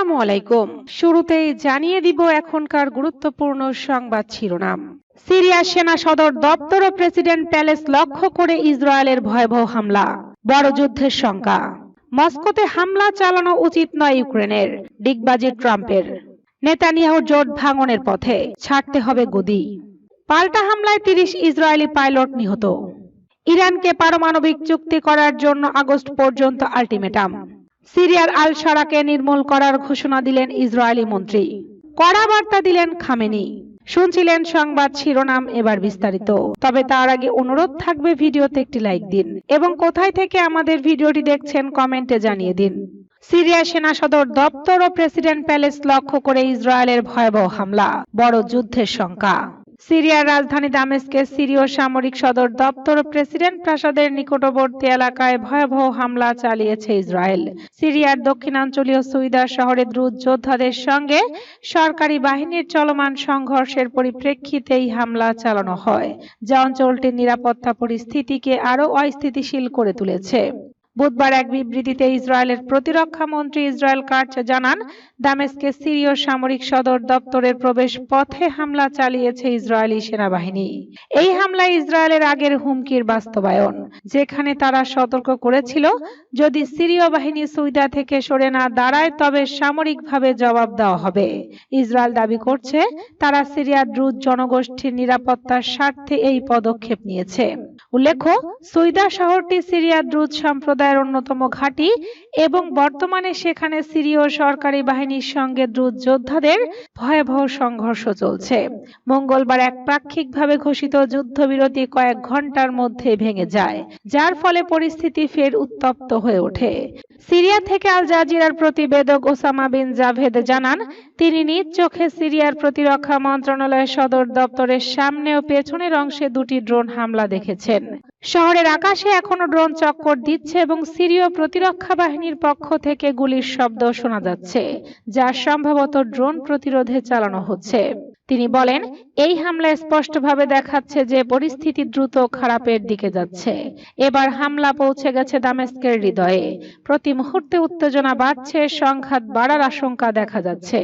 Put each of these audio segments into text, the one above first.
আসসালামু আলাইকুম। শুরুতেই জানিয়ে দিব এখনকার গুরুত্বপূর্ণ সংবাদ শিরোনাম। সিরিয়া সেনা সদর দপ্তর ও প্রেসিডেন্ট প্যালেস লক্ষ্য করে ইসরায়েলের ভয়াবহ হামলা। বড় যুদ্ধের শঙ্কা। মস্কোতে হামলা চালানো উচিত নয় ইউক্রেনের, ডিগবাজি ট্রাম্পের। নেতানিয়াহু জোট ভাঙনের পথে ছাড়তে হবে গদি। পাল্টা হামলায় তিরিশ ইসরায়েলি পাইলট নিহত। ইরানকে পারমাণবিক চুক্তি করার জন্য আগস্ট পর্যন্ত আলটিমেটাম। সিরিয়ার আল সারাকে নির্মূল করার ঘোষণা দিলেন ইসরায়েলি মন্ত্রী। কড়া বার্তা দিলেন খামেনি। শুনছিলেন সংবাদ শিরোনাম এবার বিস্তারিত। তবে তার আগে অনুরোধ থাকবে ভিডিওতে একটি লাইক দিন এবং কোথায় থেকে আমাদের ভিডিওটি দেখছেন কমেন্টে জানিয়ে দিন। সিরিয়া সেনা সদর দপ্তর ও প্রেসিডেন্ট প্যালেস লক্ষ্য করে ইসরায়েলের ভয়াবহ হামলা, বড় যুদ্ধের শঙ্কা। সিরিয়ার রাজধানী দামেস্কে সিরীয় সামরিক সদর দপ্তর ও প্রেসিডেন্ট প্রাসাদের নিকটবর্তী এলাকায় ভয়াবহ হামলা চালিয়েছে ইসরায়েল। সিরিয়ার দক্ষিণাঞ্চলীয় সুইদার শহরে দ্রুত যোদ্ধাদের সঙ্গে সরকারি বাহিনীর চলমান সংঘর্ষের পরিপ্রেক্ষিতে এই হামলা চালানো হয়। যা অঞ্চলটির নিরাপত্তা পরিস্থিতিকে আরও অস্থিতিশীল করে তুলেছে। বুধবার এক বিবৃতিতে ইসরায়েলের প্রতিরক্ষা মন্ত্রী ইসরায়েল কার্চ জানান, দামেস্কে সিরীয় সামরিক সদর দপ্তরের প্রবেশ পথে হামলা চালিয়েছে ইসরায়েলি সেনাবাহিনী। এই হামলায় ইসরায়েলের আগের হুমকির বাস্তবায়ন, যেখানে তারা সতর্ক করেছিল, যদি সিরীয় বাহিনী সুইদা থেকে সরে না দাঁড়ায়, তবে সামরিকভাবে জবাব দেওয়া হবে। ইসরায়েল দাবি করছে, তারা সিরিয়ার দ্রুত জনগোষ্ঠীর নিরাপত্তার স্বার্থে এই পদক্ষেপ নিয়েছে। উল্লেখ্য সুইদা শহরটি সিরিয়ার দ্রুত সম্প্রদায়ের অন্যতম ঘাঁটি এবং বর্তমানে সেখানে সিরীয় সরকারি বাহিনীর সঙ্গে দ্রুত যোদ্ধাদের ভয়াবহ সংঘর্ষ চলছে। মঙ্গলবার এক পাক্ষিকভাবে ঘোষিত যুদ্ধবিরতি কয়েক ঘণ্টার মধ্যে ভেঙে যায়, যার ফলে পরিস্থিতি ফের উত্তপ্ত হয়ে ওঠে। সিরিয়া থেকে আল জাজিরার প্রতিবেদক ওসামা বিন জাভেদ জানান, তিনি নিজ চোখে সিরিয়ার প্রতিরক্ষা মন্ত্রণালয়ের সদর দপ্তরের সামনে ও পেছনের অংশে দুটি ড্রোন হামলা দেখেছেন। শহরের আকাশে এখনও ড্রোন চক্কর দিচ্ছে এবং সিরীয় প্রতিরক্ষা বাহিনীর পক্ষ থেকে গুলির শব্দ শোনা যাচ্ছে, যা সম্ভবত ড্রোন প্রতিরোধে চালানো হচ্ছে। তিনি বলেন, এই হামলা স্পষ্টভাবে দেখাচ্ছে যে পরিস্থিতি দ্রুত খারাপের দিকে যাচ্ছে। এবার হামলা পৌঁছে গেছে দামেস্কের হৃদয়ে। প্রতি মুহূর্তে উত্তেজনা বাড়ছে, সংঘাত বাড়ার আশঙ্কা দেখা যাচ্ছে।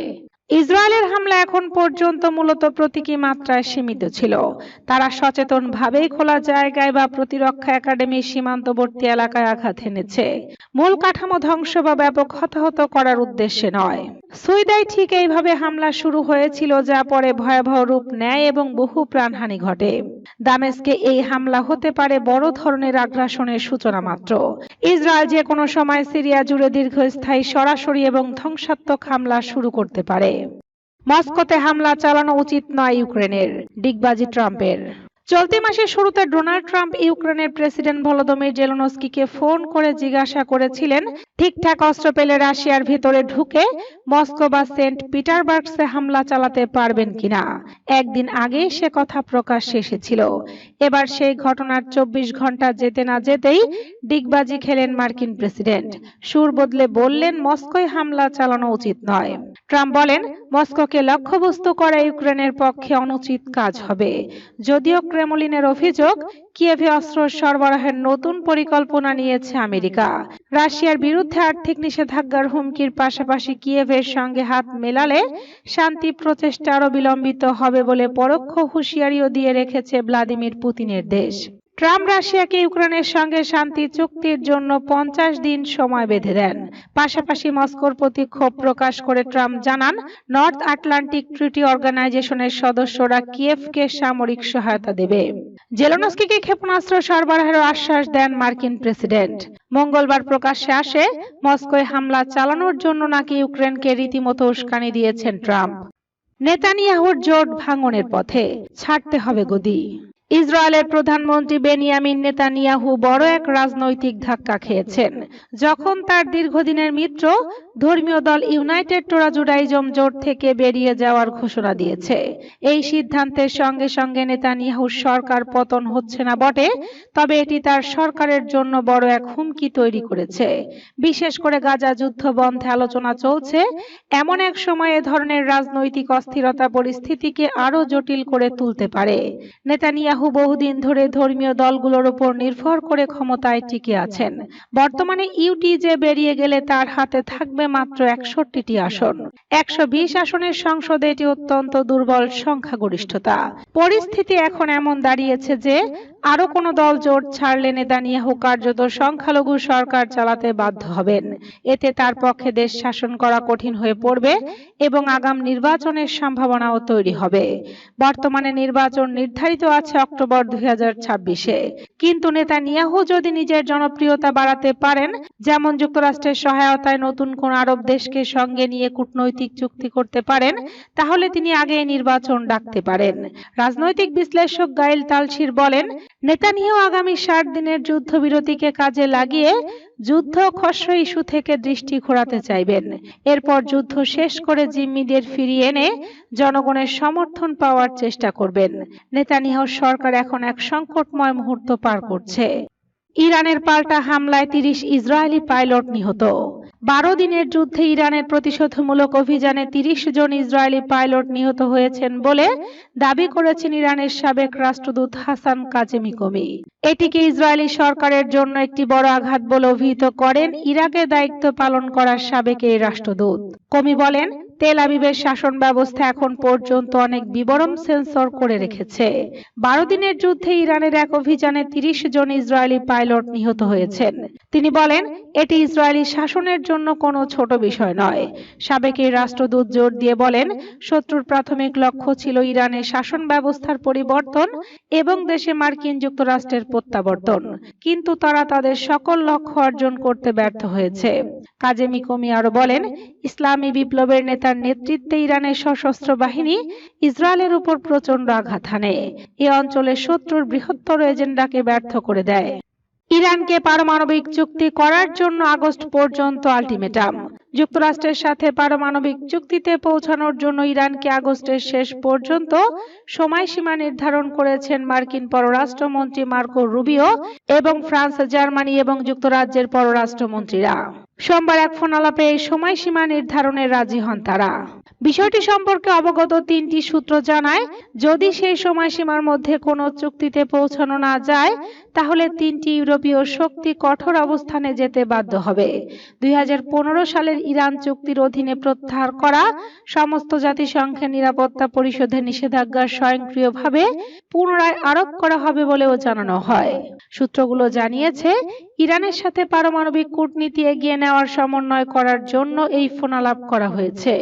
ইসরায়েলের হামলা এখন পর্যন্ত মূলত প্রতীকী মাত্রায় সীমিত ছিল। তারা সচেতনভাবেই খোলা জায়গায় বা প্রতিরক্ষা একাডেমির সীমান্তবর্তী এলাকায় আঘাত এনেছে। মূল কাঠামো ধ্বংস বা ব্যাপক হতাহত করার উদ্দেশ্যে নয়। সুইদায় ঠিক এইভাবে হামলা শুরু হয়েছিল যা পরে ভয়াবহ রূপ নেয় এবং বহু প্রাণহানি ঘটে। দামেস্কে এই হামলা হতে পারে বড় ধরনের আগ্রাসনের সূচনা মাত্র। ইসরায়েল যে কোনো সময় সিরিয়া জুড়ে দীর্ঘস্থায়ী সরাসরি এবং ধ্বংসাত্মক হামলা শুরু করতে পারে। মস্কোতে হামলা চালানো উচিত নয় ইউক্রেনের, ডিগবাজি ট্রাম্পের। চলতি মাসের শুরুতে ডোনাল্ড ট্রাম্প ইউক্রেনের প্রেসিডেন্ট ভলোদমির জেলনস্কিকে ফোন করে জিজ্ঞাসা করেছিলেন, ঠিকঠাক অস্ত্র পেলে রাশিয়ার ভিতরে ঢুকে মস্কো বা সেন্ট পিটারবার্গসে হামলা চালাতে পারবেন কিনা। একদিন আগে সে কথা প্রকাশ্যে এসেছিল। এবার সেই ঘটনার চব্বিশ ঘণ্টা যেতে না যেতেই ডিগবাজি খেলেন মার্কিন প্রেসিডেন্ট। সুর বদলে বললেন, মস্কোয় হামলা চালানো উচিত নয়। ট্রাম্প বলেন মস্কোকে লক্ষ্যবস্তু করা ইউক্রেনের পক্ষে অনুচিত কাজ হবে। যদিও ক্রেমলিনের অভিযোগ, কিয়েভে অস্ত্র সরবরাহের নতুন পরিকল্পনা নিয়েছে আমেরিকা। রাশিয়ার বিরুদ্ধে আর্থিক নিষেধাজ্ঞার হুমকির পাশাপাশি কিয়েভের সঙ্গে হাত মেলালে শান্তি প্রচেষ্টা আরও বিলম্বিত হবে বলে পরোক্ষ হুঁশিয়ারিও দিয়ে রেখেছে ভ্লাদিমির পুতিনের দেশ। ট্রাম্প রাশিয়াকে ইউক্রেনের সঙ্গে শান্তি চুক্তির জন্য পঞ্চাশ দিন সময় বেঁধে দেন। পাশাপাশি মস্কোর প্রতি ক্ষোভ প্রকাশ করে ট্রাম্প জানান, নর্থ আটলান্টিক ট্রিটি অর্গানাইজেশনের সদস্যরা কিয়েভকে সামরিক সহায়তা দেবে। জেলনস্কিকে ক্ষেপণাস্ত্র সরবরাহের আশ্বাস দেন মার্কিন প্রেসিডেন্ট। মঙ্গলবার প্রকাশ্যে আসে, মস্কোয় হামলা চালানোর জন্য নাকি ইউক্রেনকে রীতিমতো উস্কানি দিয়েছেন ট্রাম্প। নেতানিয়াহুর জোট ভাঙনের পথে, ছাড়তে হবে গদি। ইসরায়েলের প্রধানমন্ত্রী বেনিয়ামিন নেতানিয়াহু বড় এক রাজনৈতিক ধাক্কা খেয়েছেন। যখন তার দীর্ঘদিনের মিত্র ধর্মীয় দল ইউনাইটেড টোরা জুডাইজম জোট থেকে বেরিয়ে যাওয়ার ঘোষণা দিয়েছে। এই সিদ্ধান্তের সঙ্গে সঙ্গে নেতানিয়াহুর সরকার পতন হচ্ছে না বটে, তবে এটি তার সরকারের জন্য বড় এক হুমকি তৈরি করেছে। বিশেষ করে গাজা যুদ্ধ বন্ধে আলোচনা চলছে। এমন এক সময় এ ধরনের রাজনৈতিক অস্থিরতা পরিস্থিতিকে আরও জটিল করে তুলতে পারে। নেতানিয়াহু বহুদিন ধরে ধর্মীয় দলগুলোর উপর নির্ভর করে ক্ষমতায় টিকে আছেন। বর্তমানে ইউটি যে বেরিয়ে গেলে তার হাতে থাকবে মাত্র একষট্টিটি আসন। একশো বিশ আসনের সংসদে এটি অত্যন্ত দুর্বল সংখ্যাগরিষ্ঠতা। পরিস্থিতি এখন এমন দাঁড়িয়েছে যে আরও কোনো দল জোট ছাড়লে নেতানিয়াহু কার্যত সংখ্যালঘু সরকার চালাতে বাধ্য হবেন। এতে তার পক্ষে দেশ শাসন করা কঠিন হয়ে পড়বে এবং আগাম নির্বাচনের সম্ভাবনাও তৈরি হবে। বর্তমানে নির্বাচন নির্ধারিত আছে অক্টোবর দুই কিন্তু নেতানিয়াহু যদি নিজের জনপ্রিয়তা বাড়াতে পারেন, যেমন যুক্তরাষ্ট্রের সহায়তায় নতুন কোন আরব দেশকে সঙ্গে নিয়ে কূটনৈতিক চুক্তি করতে পারেন, তাহলে তিনি আগে নির্বাচন ডাকতে পারেন। রাজনৈতিক বিশ্লেষক গাইল তালশির বলেন নেতানিয়াহু আগামী ষাট দিনের যুদ্ধবিরতিকে কাজে লাগিয়ে যুদ্ধ খসড়া ইস্যু থেকে দৃষ্টি ঘোরাতে চাইবেন। এরপর যুদ্ধ শেষ করে জিম্মিদের ফিরিয়ে এনে জনগণের সমর্থন পাওয়ার চেষ্টা করবেন। নেতানিয়াহু সরকার এখন এক সংকটময় মুহূর্ত পার করছে। ইরানের পাল্টা হামলায় তিরিশ ইসরায়েলি পাইলট নিহত। বারো দিনের যুদ্ধে ইরানের প্রতিশোধমূলক অভিযানে তিরিশ জন ইসরায়েলি পাইলট নিহত হয়েছেন বলে দাবি করেছেন ইরানের সাবেক রাষ্ট্রদূত হাসান কাজেমি কবি এটিকে ইসরায়েলি সরকারের জন্য একটি বড় আঘাত বলে অভিহিত করেন। ইরাকে দায়িত্ব পালন করার সাবেক এই রাষ্ট্রদূত। কমি বলেন তেল আবিবের শাসন ব্যবস্থা এখন পর্যন্ত অনেক বিবরণ সেন্সর করে রেখেছে। বারো দিনের যুদ্ধে ইরানের এক অভিযানে তিরিশ জন ইসরায়েলি পাইলট নিহত হয়েছেন। তিনি বলেন, এটি ইসরায়েলি শাসনের জন্য কোনো ছোট বিষয় নয়। সাবেক এই রাষ্ট্রদূত জোর দিয়ে বলেন, শত্রুর প্রাথমিক লক্ষ্য ছিল ইরানের শাসন ব্যবস্থার পরিবর্তন এবং দেশে মার্কিন যুক্তরাষ্ট্রের প্রত্যাবর্তন। কিন্তু তারা তাদের সকল লক্ষ্য অর্জন করতে ব্যর্থ হয়েছে। কাজেমি কমি আরও বলেন, ইসলামী বিপ্লবের নেতার নেতৃত্বে ইরানের সশস্ত্র বাহিনী ইসরায়েলের উপর প্রচণ্ড আঘাত হানে। এ অঞ্চলের শত্রুর বৃহত্তর এজেন্ডাকে ব্যর্থ করে দেয়। ইরানকে পারমাণবিক চুক্তি করার জন্য আগস্ট পর্যন্ত আলটিমেটাম। যুক্তরাষ্ট্রের সাথে পারমাণবিক চুক্তিতে পৌঁছানোর জন্য ইরানকে আগস্টের শেষ পর্যন্ত সময়সীমা নির্ধারণ করেছেন মার্কিন পররাষ্ট্রমন্ত্রী মার্কো রুবিও এবং ফ্রান্স, জার্মানি এবং যুক্তরাজ্যের পররাষ্ট্রমন্ত্রীরা। সোমবার এক ফোনালাপে এই সময়সীমা নির্ধারণে রাজি হন তারা। বিষয়টি সম্পর্কে অবগত তিনটি সূত্র জানায়, যদি সেই সময়সীমার মধ্যে কোনো চুক্তিতে পৌঁছানো না যায়, তাহলে তিনটি ইউরোপীয় শক্তি কঠোর অবস্থানে যেতে বাধ্য হবে। দুই সালের ইরান চুক্তির অধীনে প্রত্যাহার করা সমস্ত জাতিসংঘের নিরাপত্তা পরিষদের নিষেধাজ্ঞা স্বয়ংক্রিয়ভাবে পুনরায় আরোপ করা হবে বলেও জানানো হয়। সূত্রগুলো জানিয়েছে, ইরানের সাথে পারমাণবিক কূটনীতি এগিয়ে নেওয়ার সমন্বয় করার জন্য এই ফোনালাপ করা হয়েছে।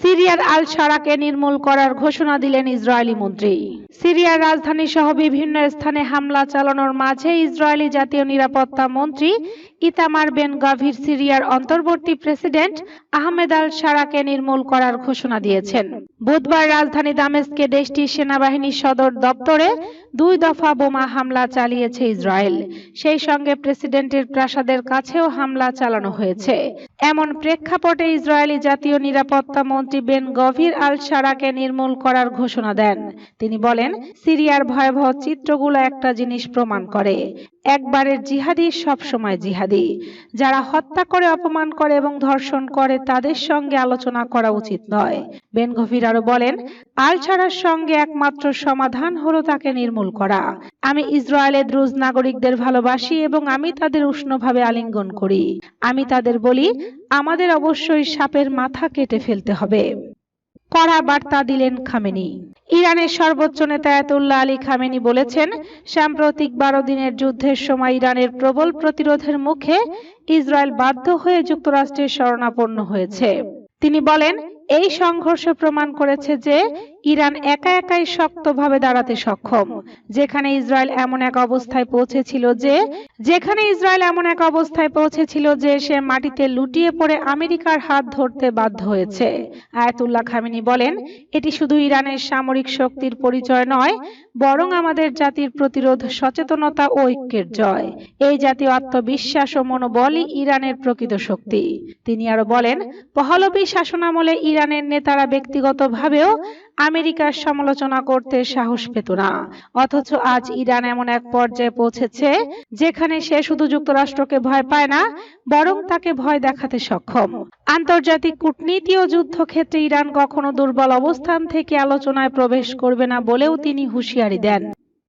সিরিয়ার আল সারাকে নির্মূল করার ঘোষণা দিলেন ইসরায়েলি মন্ত্রী। সিরিয়ার রাজধানী সহ বিভিন্ন স্থানে হামলা চালানোর মাঝে ইসরায়েলি জাতীয় নিরাপত্তা মন্ত্রী ইতামার বেন গাভির সিরিয়ার অন্তর্বর্তী প্রেসিডেন্ট আহমেদ আল সারাকে নির্মূল করার ঘোষণা দিয়েছেন। বুধবার রাজধানী দামেস্কে দেশটির সেনাবাহিনীর সদর দপ্তরে দুই দফা বোমা হামলা চালিয়েছে ইসরায়েল। সেই সঙ্গে প্রেসিডেন্টের প্রাসাদের কাছেও হামলা চালানো হয়েছে। এমন প্রেক্ষাপটে ইসরায়েলি জাতীয় নিরাপত্তা মন্ত্রী বেন গভীর আল সারাকে নির্মূল করার ঘোষণা দেন। তিনি বলেন, সিরিয়ার ভয়াবহ চিত্রগুলো একটা জিনিস প্রমাণ করে। একবারের জিহাদি, সবসময় জিহাদি। যারা হত্যা করে, অপমান করে এবং ধর্ষণ করে, তাদের সঙ্গে আলোচনা করা উচিত নয়। বেন গভীর আরও বলেন আল ছাড়ার সঙ্গে একমাত্র সমাধান হলো তাকে নির্মূল করা। আমি ইসরায়েলের দ্রুজ নাগরিকদের ভালোবাসি এবং আমি তাদের উষ্ণভাবে আলিঙ্গন করি। আমি তাদের বলি, আমাদের অবশ্যই সাপের মাথা কেটে ফেলতে হবে। কড়া বার্তা দিলেন খামেনি। ইরানের সর্বোচ্চ নেতা এতুল্লাহ আলী খামেনি বলেছেন, সাম্প্রতিক বারো দিনের যুদ্ধের সময় ইরানের প্রবল প্রতিরোধের মুখে ইসরায়েল বাধ্য হয়ে যুক্তরাষ্ট্রের শরণাপন্ন হয়েছে। তিনি বলেন, এই সংঘর্ষ প্রমাণ করেছে যে ইরান একা একাই শক্তভাবে দাঁড়াতে সক্ষম। যেখানে ইসরায়েল এমন এক অবস্থায় পৌঁছেছিল যে, যেখানে ইসরায়েল এমন এক অবস্থায় পৌঁছেছিল যে, সে মাটিতে লুটিয়ে পড়ে আমেরিকার হাত ধরতে বাধ্য হয়েছে। আয়াতুল্লাহ খামিনি বলেন, এটি শুধু ইরানের সামরিক শক্তির পরিচয় নয়, বরং আমাদের জাতির প্রতিরোধ, সচেতনতা ও ঐক্যের জয়। এই জাতীয় আত্মবিশ্বাস ও মনোবলই ইরানের প্রকৃত শক্তি। তিনি আরও বলেন, পহলবী শাসনামলে ইরানের নেতারা ব্যক্তিগতভাবেও আমেরিকার সমালোচনা করতে সাহস পেত না। অথচ আজ ইরান এমন এক পর্যায়ে পৌঁছেছে, যেখানে সে শুধু যুক্তরাষ্ট্রকে ভয় পায় না, বরং তাকে ভয় দেখাতে সক্ষম। আন্তর্জাতিক কূটনীতি ও যুদ্ধক্ষেত্রে ইরান কখনো দুর্বল অবস্থান থেকে আলোচনায় প্রবেশ করবে না বলেও তিনি হুঁশিয়ারি দেন।